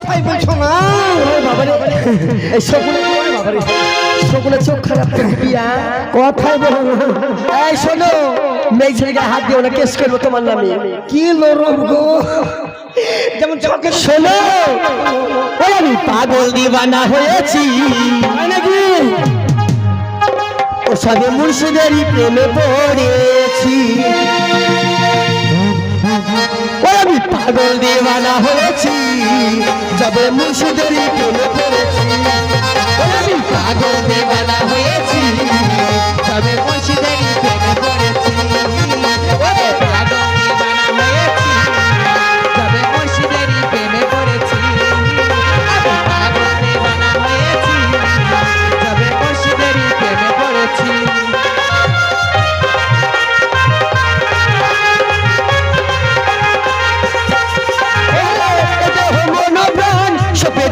তাই বলছো না এই বাবারে। শকুনে চোখ খারাপ হ্যাঁ? কথাই বলো না। এই শোনো মেয়ে ছেলেকে হাত দিও না কেস করব তোমার নামে। কি নরম গো। যেমন চোখে শোনো আমি পাগল দিবানা হয়েছি। নাকি? ও সবে মুর্শিদেরই প্রেমে পড়েছি। আমি পাগল দিবানা হয়েছি। যবে মুর্শিদেরই প্রেমে পড়েছি পাগল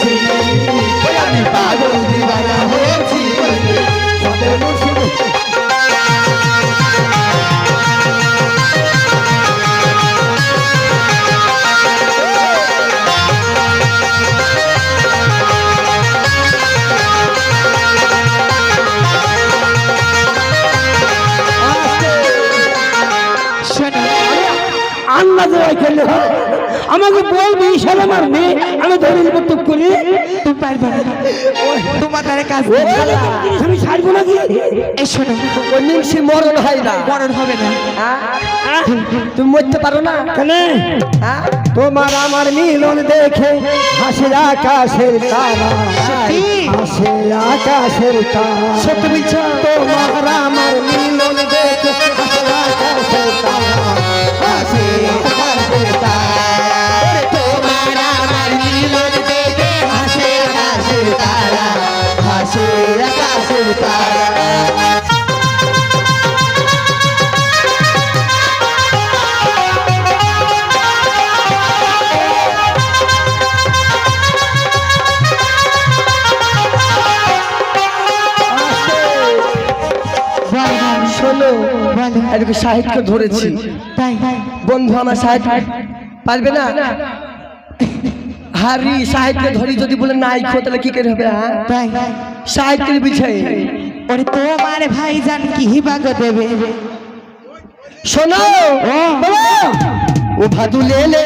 প্রেমে আমাকে বলবি সালাম আর মেয়ে আমি ধরে নেব তুক করি। তুমি পারবে না। তোমার দ্বারা কাজ আমি ছাড়বো নাকি? এই শোনো ওই নিমসি মরণ হয় না। মরণ হবে না? তুমি মরতে পারো না? কেন? তোমার আমার মিলন দেখে হাসে আকাশের তারা? হাসে আকাশের তারা। তোমার আমার হাসে আকাশের তারা। এদিকে সাহিত্য ধরেছি। তাই বন্ধু আমার সাহিত্য পারবে না। হারি সাহেবকে ধরি যদি বলে নাই খো তাহলে কি করে হবে হ্যাঁ? তাই। সাহিত্যের বিছাই ওরে তোমার ভাই জান কি বাগ দেবে? শোনো ও ভাদু লে লে